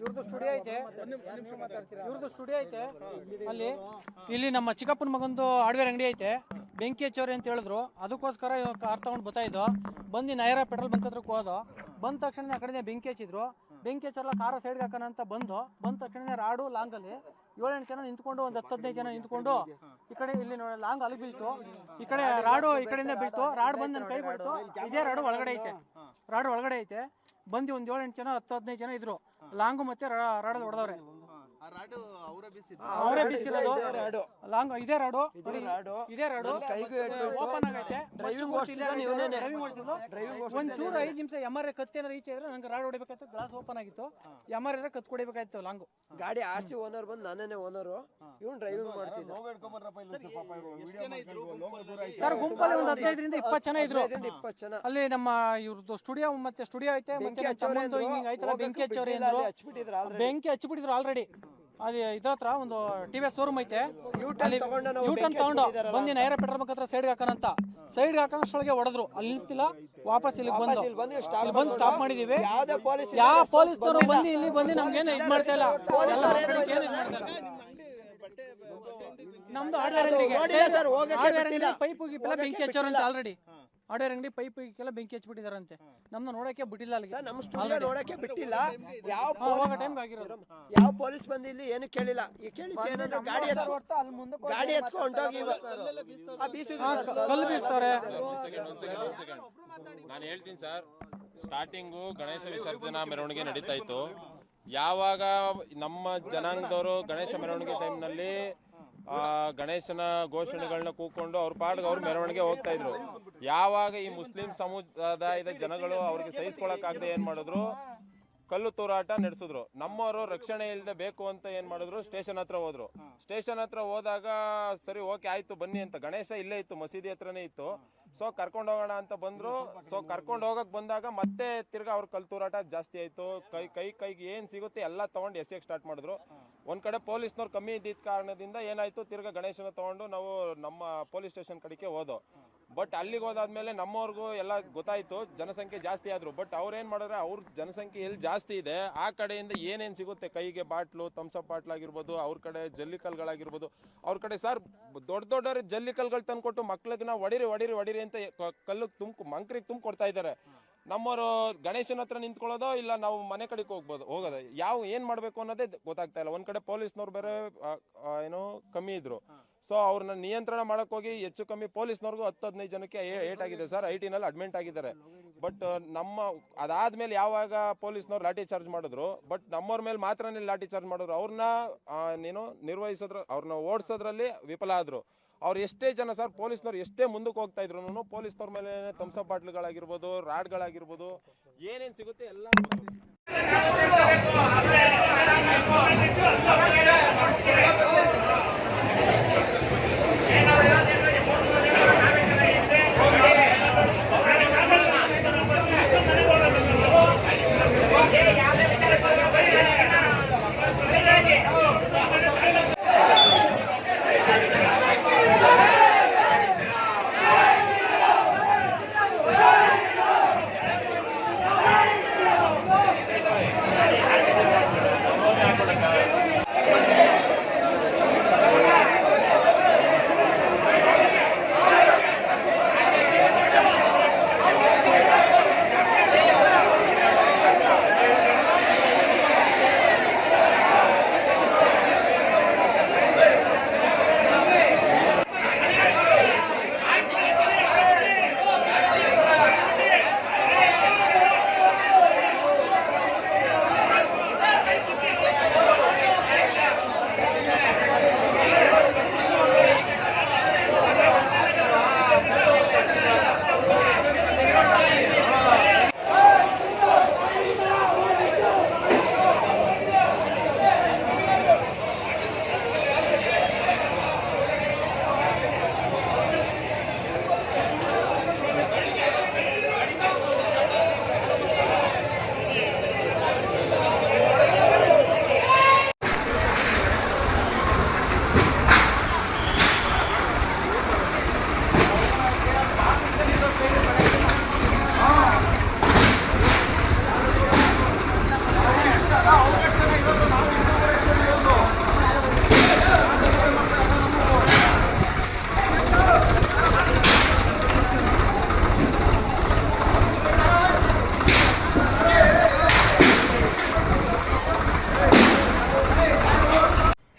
ಇವ್ರದ್ದು ಸ್ಟುಡಿಯೋ ಐತೆ. ಇವ್ರದ್ದು ಸ್ಟುಡಿಯೋ ಐತೆ ಅಲ್ಲಿ. ಇಲ್ಲಿ ನಮ್ಮ ಚಿಕ್ಕಪ್ಪನ ಮಗಂದು ಹಾರ್ಡ್ವೇರ್ ಅಂಗಡಿ ಐತೆ. ಬೆಂಕಿ ಹಚ್ಚೋರಿ ಅಂತ ಹೇಳಿದ್ರು. ಅದಕ್ಕೋಸ್ಕರ ಇವಾಗ ಕಾರ್ ತಗೊಂಡು ಬರ್ತಾ ಇದ್ದೋ. ಬಂದು ನೈರಾ ಪೆಟ್ರೋಲ್ ಬಂಕ್ ಹತ್ರಕ್ಕೆ ಹೋದೋ. ಬಂದ ತಕ್ಷಣ ಆ ಕಡೆ ಬೆಂಕಿ ಹಚ್ಚಿದ್ರು. ಬೆಂಕಿ ಹಚ್ಚಲ್ಲ ಕಾರ ಸೈಡ್ಗೆ ಹಾಕೋಣ ಅಂತ ಬಂದು, ಬಂದ ತಕ್ಷಣ ರಾಡು ಲಾಂಗಲ್ಲಿ ಏಳೆಂಟು ಜನ ನಿಂತ್ಕೊಂಡು, ಒಂದು ಹತ್ತು ಹದಿನೈದು ಜನ ನಿಂತ್ಕೊಂಡು, ಈ ಕಡೆ ಇಲ್ಲಿ ನೋಡಿ, ಲಾಂಗ್ ಅಲ್ಲಿ ಬೀಳ್ತು. ಈ ಕಡೆ ರಾಡು ಈ ಕಡೆಯಿಂದ ಬೀಳ್ತು. ರಾಡ್ ಬಂದು ನನ್ನ ಕೈ ಬಿಡ್ತು ಇದೇ ರಾಡು ಒಳಗಡೆ ಐತೆ. ರಾಡು ಒಳಗಡೆ ಐತೆ. ಬಂದು ಒಂದ್ ಏಳೆಂಟು ಜನ, ಹತ್ತು ಹದಿನೈದು ಜನ ಇದ್ರು. ಲಾಂಗು ಮತ್ತೆ ರಾಡಲ್ಲಿ ಹೊಡೆದವ್ರೆ. ಅವರೇ ಲಾಂಗ್ ಇದೇ ರಾಡು? ಇದೇ ರಾಡು. ಓಪನ್ ಆಗೈತೆ. ಡ್ರೈವಿಂಗ್ ಒಂದ್ ಚೂರು ಐದು ನಿಮಿಷ ಎಮರ್ ಕತ್ತಿ ಏನಾರ ಈಚೆ ಇದ್ರೆ ನಂಗೆ ರಾಡ್ ಹೊಡಿಬೇಕಾಯ್ತು ಗ್ಲಾಸ್ ಓಪನ್ ಆಗಿತ್ತು. ಎಮರ್ ಇದ್ರೆ ಕತ್ ಕೊಡಿಬೇಕಾಯ್ತು ಲಾಂಗ್. ಗಾಡಿ ಆರ್ ಸಿ ಓನರ್ ಬಂದು ನಾನೇನೆ ಓನರು. ಇವ್ನು ಡ್ರೈವಿಂಗ್ ಮಾಡ್ತಿದ್ದೆ. ಸರ್ ಗುಂಪಲ್ಲಿ ಒಂದ್ ಹದಿನೈದರಿಂದ ಇಪ್ಪತ್ತು ಜನ ಇದ್ರು. ಇಪ್ಪತ್ತು ಜನ. ಅಲ್ಲಿ ನಮ್ಮ ಇವ್ರದ್ದು ಸ್ಟುಡಿಯೋ ಮತ್ತೆ ಸ್ಟುಡಿಯೋ ಐತೆ ಬೆಂಕಿ ಹಚ್ಚೋರಿ ಅಂದ್ರು. ಬೆಂಕಿ ಹಚ್ಚಿಬಿಟ್ಟಿದ್ರು ಆಲ್ರೆಡಿ ಅದು ಇದ್ರ ಹತ್ರ ಒಂದು ಟಿ ವಿ ಶೋರೂಮ್ ಐತೆ. ಅಲ್ಲಿ ಯೂಟರ್ನ್ ತಗೊಂಡು ಬಂದು ನೈರ ಪೆಟ್ರೋಲ್ ಬಂಕ್ ಹತ್ರ ಸೈಡ್ಗೆ ಹಾಕೋಣಂತ ಸೈಡ್ಗೆ ಹಾಕೋಷ್ಟೊಳಗೆ ಹೊಡೆದ್ರು. ಅಲ್ಲಿ ನಿಲ್ಸ್ತಿಲ್ಲ. ವಾಪಸ್ ಇಲ್ಲಿ ಬಂದು. ಇಲ್ಲಿ ಬಂದು ಸ್ಟಾಪ್ ಮಾಡಿದೀವಿ. ಯಾವ ಪೊಲೀಸ್ ಪೊಲೀಸ್ನವರು ಬಂದು ಇಲ್ಲಿ ಬಂದು ನಮ್ಗೇನು ಇದು ಮಾಡ್ತಾ ಇಲ್ಲ. ಏನು ಮಾಡ್ತಾ ಇಲ್ಲ. ನಮ್ದು. ಅಂಗಡಿ ಪೈಪ್ ಬೆಂಕಿ ಅಂತ ಆಲ್ರೆಡಿ ಹಾರ್ಡ್ವೇರ್ ಅಂಗಡಿ ಪೈಪ್ ಎಲ್ಲ ಬೆಂಕಿ ಹಚ್ಬಿಟ್ಟಿದಾರಂತೆ. ನಮ್ನ ನೋಡಕ್ಕೆ ಬಿಟ್ಟಿಲ್ಲ ಅಲ್ಲಿ ಸರ್ ನಮ್ಮ ಸ್ಟುಡಿಯೋ ನೋಡಕ್ಕೆ ಬಿಟ್ಟಿಲ್ಲ. ಯಾವ ಟೈಮ್ ಆಗಿರೋದು. ಯಾವ ಪೊಲೀಸ್ ಬಂದು ಇಲ್ಲಿ ಏನು ಕೇಳಿಲ್ಲ. ಈ ಕೇಳಿ ಏನಂದ್ರೆ ಗಾಡಿ ಗಾಡಿ ಎತ್ಕೊಂಡು ಹೊಂಟೋಗಿ ಆ ಬೀಸಿದ್ರು ಸರ್. ಕಲ್ಲು ಬೀಸ್ತವ್ರೆ. ನಾನು ಹೇಳ್ತೀನಿ ಸರ್ ಸ್ಟಾರ್ಟಿಂಗು ಗಣೇಶ ವಿಸರ್ಜನಾ ಮೆರವಣಿಗೆ ನಡೀತಾ ಇತ್ತು. ಯಾವಾಗ ನಮ್ಮ ಜನಾಂಗದವರು ಗಣೇಶ ಮೆರವಣಿಗೆ ಟೈಮ್ನಲ್ಲಿ ಗಣೇಶನ ಘೋಷಣೆಗಳನ್ನ ಕೂಕೊಂಡು ಅವ್ರ ಪಾಡ್ಗೆ ಅವ್ರ ಮೆರವಣಿಗೆ ಹೋಗ್ತಾ ಇದ್ರು. ಯಾವಾಗ ಈ ಮುಸ್ಲಿಂ ಸಮುದಾಯದ ಜನಗಳು ಅವ್ರಿಗೆ ಸಹಿಸ್ಕೊಳಕಾಗದೆ ಏನ್ ಮಾಡಿದ್ರು? ಕಲ್ಲು ತೂರಾಟ ನಡೆಸಿದ್ರು. ನಮ್ಮವರು ರಕ್ಷಣೆ ಇಲ್ಲದೆ ಬೇಕು ಅಂತ ಏನ್ ಮಾಡಿದ್ರು? ಸ್ಟೇಷನ್ ಹತ್ರ ಹೋದ್ರು. ಸ್ಟೇಷನ್ ಹತ್ರ ಹೋದಾಗ ಸರಿ, ಓಕೆ, ಆಯ್ತು, ಬನ್ನಿ ಅಂತ. ಗಣೇಶ ಇಲ್ಲೇ ಇತ್ತು, ಮಸೀದಿ ಹತ್ರನೇ ಇತ್ತು. ಸೊ ಕರ್ಕೊಂಡು ಹೋಗೋಣ ಅಂತ ಬಂದ್ರು. ಸೊ ಕರ್ಕೊಂಡು ಹೋಗಕ್ ಬಂದಾಗ ಮತ್ತೆ ತಿರ್ಗಾ ಅವ್ರ ಕಲ್ ತೂರಾಟ ಜಾಸ್ತಿ ಆಯ್ತು. ಕೈ ಕೈ, ಕೈಗೆ ಏನ್ ಸಿಗುತ್ತೆ ಎಲ್ಲ ತಗೊಂಡು ಎಸೆಯಕ್ ಸ್ಟಾರ್ಟ್ ಮಾಡಿದ್ರು. ಒಂದ್ ಕಡೆ ಪೊಲೀಸ್ನವ್ರು ಕಮ್ಮಿ ಇದ್ದಿದ್ದ ಕಾರಣದಿಂದ ಏನಾಯ್ತು? ತಿರ್ಗಾ ಗಣೇಶನ ತಗೊಂಡು ನಾವು ನಮ್ಮ ಪೊಲೀಸ್ ಸ್ಟೇಷನ್ ಕಡೆಗೆ ಹೋದೋ. ಬಟ್ ಅಲ್ಲಿಗೆ ಹೋದಾದ್ಮೇಲೆ ನಮ್ಮವ್ರಿಗೂ ಎಲ್ಲ ಗೊತ್ತಾಯ್ತು, ಜನಸಂಖ್ಯೆ ಜಾಸ್ತಿ ಆದ್ರು. ಬಟ್ ಅವ್ರೇನ್ ಮಾಡಿದ್ರೆ ಅವ್ರ ಜನಸಂಖ್ಯೆ ಎಲ್ಲಿ ಜಾಸ್ತಿ ಇದೆ, ಆ ಕಡೆಯಿಂದ ಏನೇನ್ ಸಿಗುತ್ತೆ? ಕೈಗೆ ಬಾಟ್ಲು ತಮ್ಸಪ್ ಬಾಟ್ಲ್ ಆಗಿರ್ಬೋದು, ಅವ್ರ ಕಡೆ ಜಲ್ಲಿ ಕಲ್ಗಳಾಗಿರ್ಬೋದು. ಅವ್ರ ಕಡೆ ಸರ್, ದೊಡ್ಡ ದೊಡ್ಡವ್ರ ಜಲ್ಲಿ ಕಲ್ಗಳು ತಂದ್ಕೊಟ್ಟು ಮಕ್ಳಿಗೆ ನಾವು ಹೊಡಿರಿ ಹೊಡಿರಿ ಹೊಡಿರಿ ಅಂತ ಕಲ್ಲು ತುಂಬ, ಮಂಕ್ರಿಗೆ ತುಂಬ ಕೊಡ್ತಾ ಇದ್ದಾರೆ ನಮ್ಮವರು ಗಣೇಶನ ಹತ್ರ ನಿಂತ್ಕೊಳ್ಳೋದೋ ಇಲ್ಲ ನಾವು ಮನೆ ಕಡೆಗೆ ಹೋಗ್ಬೋದು ಹೋಗೋದು? ಯಾವ ಏನ್ ಮಾಡ್ಬೇಕು ಅನ್ನೋದೇ ಗೊತ್ತಾಗ್ತಾ ಇಲ್ಲ. ಒಂದ್ ಕಡೆ ಪೊಲೀಸ್ನವ್ರು ಬೇರೆ ಏನು ಕಮ್ಮಿ ಇದ್ರು. ಸೊ ಅವ್ರನ್ನ ನಿಯಂತ್ರಣ ಮಾಡಕ್ ಹೋಗಿ ಹೆಚ್ಚು ಕಮ್ಮಿ ಪೊಲೀಸ್ನವ್ರಿಗೂ ಹತ್ತು ಹದಿನೈದು ಜನಕ್ಕೆ ಏಟ್ ಆಗಿದೆ ಸರ್. ಐ ಟಿನಲ್ಲಿ ಅಡ್ಮಿಂಟ್ ಆಗಿದ್ದಾರೆ. ಬಟ್ ನಮ್ಮ ಅದಾದ್ಮೇಲೆ ಯಾವಾಗ ಪೊಲೀಸ್ನವ್ರು ಲಾಠಿ ಚಾರ್ಜ್ ಮಾಡಿದ್ರು ಬಟ್ ನಮ್ಮವ್ರ ಮೇಲೆ ಮಾತ್ರನೇ ಲಾಠಿ ಚಾರ್ಜ್ ಮಾಡಿದ್ರು ಅವ್ರನ್ನ ನೀನು ನಿರ್ವಹಿಸೋದ್ರ ಅವ್ರನ್ನ ಓಡಿಸೋದ್ರಲ್ಲಿ ವಿಫಲ ಆದ್ರು. ಅವ್ರು ಎಷ್ಟೇ ಜನ ಸರ್ ಪೊಲೀಸ್ನವ್ರು ಎಷ್ಟೇ ಮುಂದಕ್ಕೆ ಹೋಗ್ತಾ ಇದ್ರು ಪೊಲೀಸ್ನವ್ರ ಮೇಲೆ ತಮ್ಸಪ್ ಬಾಟ್ಲ್ಗಳಾಗಿರ್ಬೋದು ರಾಡ್ಗಳಾಗಿರ್ಬೋದು ಏನೇನ್ ಸಿಗುತ್ತೆ ಎಲ್ಲ